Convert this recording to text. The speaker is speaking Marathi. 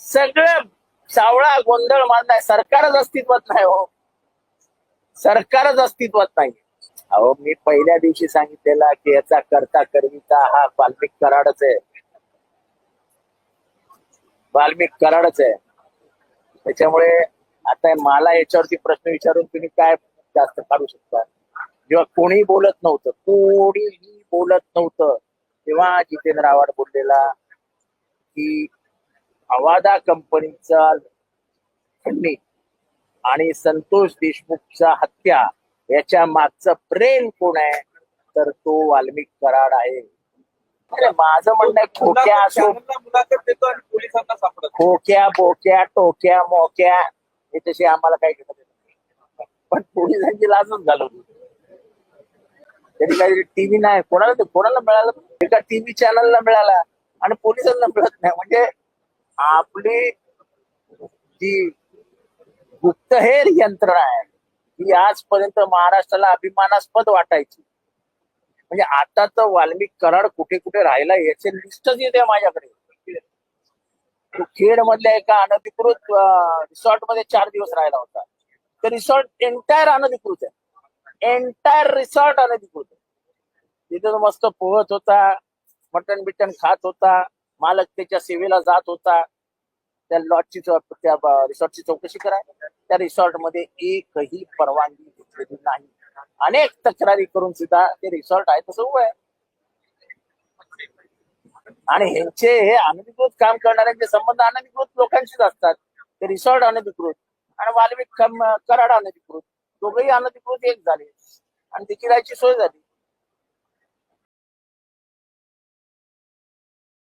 सगळं सावळा गोंधळ मांडलाय सरकारच अस्तित्वात नाही हो. सरकारच अस्तित्वात नाही. अहो मी पहिल्या दिवशी सांगितलेला की याचा करता करविता हा वाल्मिक कराडच आहे. वाल्मिक कराडच आहे. त्याच्यामुळे आता मला याच्यावरती प्रश्न विचारून तुम्ही काय जास्त काढू शकता? जेव्हा कोणी बोलत नव्हतं. कोणीही बोलत नव्हतं. तेव्हा जितेंद्र आव्हाड बोललेला की अवादा कंपनीचा खंडणी आणि संतोष देशमुखचा हत्या याच्या मागचं प्रेम कोण आहे तर तो वाल्मिक कराड आहे. अरे माझं म्हणणं खोक्या असो खोक्या बोक्या टोक्या मोक्या हे तसे आम्हाला काही घेत पण पोलिसांची लाजच घालवली त्यांनी काहीतरी टीव्ही नाही कोणाला ते कोणाला मिळालं? एका टीव्ही चॅनलला मिळाला आणि पोलिसांना मिळत नाही. म्हणजे आपली जी गुप्तहेर यंत्रणा आहे ही आजपर्यंत महाराष्ट्राला अभिमानास्पद वाटायची. म्हणजे आता तर वाल्मिक कराड कुठे कुठे राहिला याचे लिस्टच येते माझ्याकडे. खेड मधल्या एका अनधिकृत रिसॉर्टमध्ये चार दिवस राहिला होता. तर रिसॉर्ट एंटायर अनधिकृत आहे. एंटायर रिसॉर्ट अनधिकृत आहे. तिथे तो मस्त पोहत होता मटण बिटन खात होता. मालक त्याच्या सेवेला जात होता. त्या लॉजची त्या रिसॉर्टची चौकशी करा. त्या रिसॉर्टमध्ये एकही परवानगी घेतलेली नाही. अनेक तक्रारी करून सुद्धा ते रिसॉर्ट आहे तसं उभं आहे. आणि ह्यांचे हे अनधिकृत काम करणाऱ्यांचे संबंध अनधिकृत लोकांशीच असतात. ते रिसॉर्ट अनधिकृत आणि वाल्मिक कराड अनधिकृत. दोघेही अनधिकृत एक झाले. आणि तिची राहायची सोय झाली.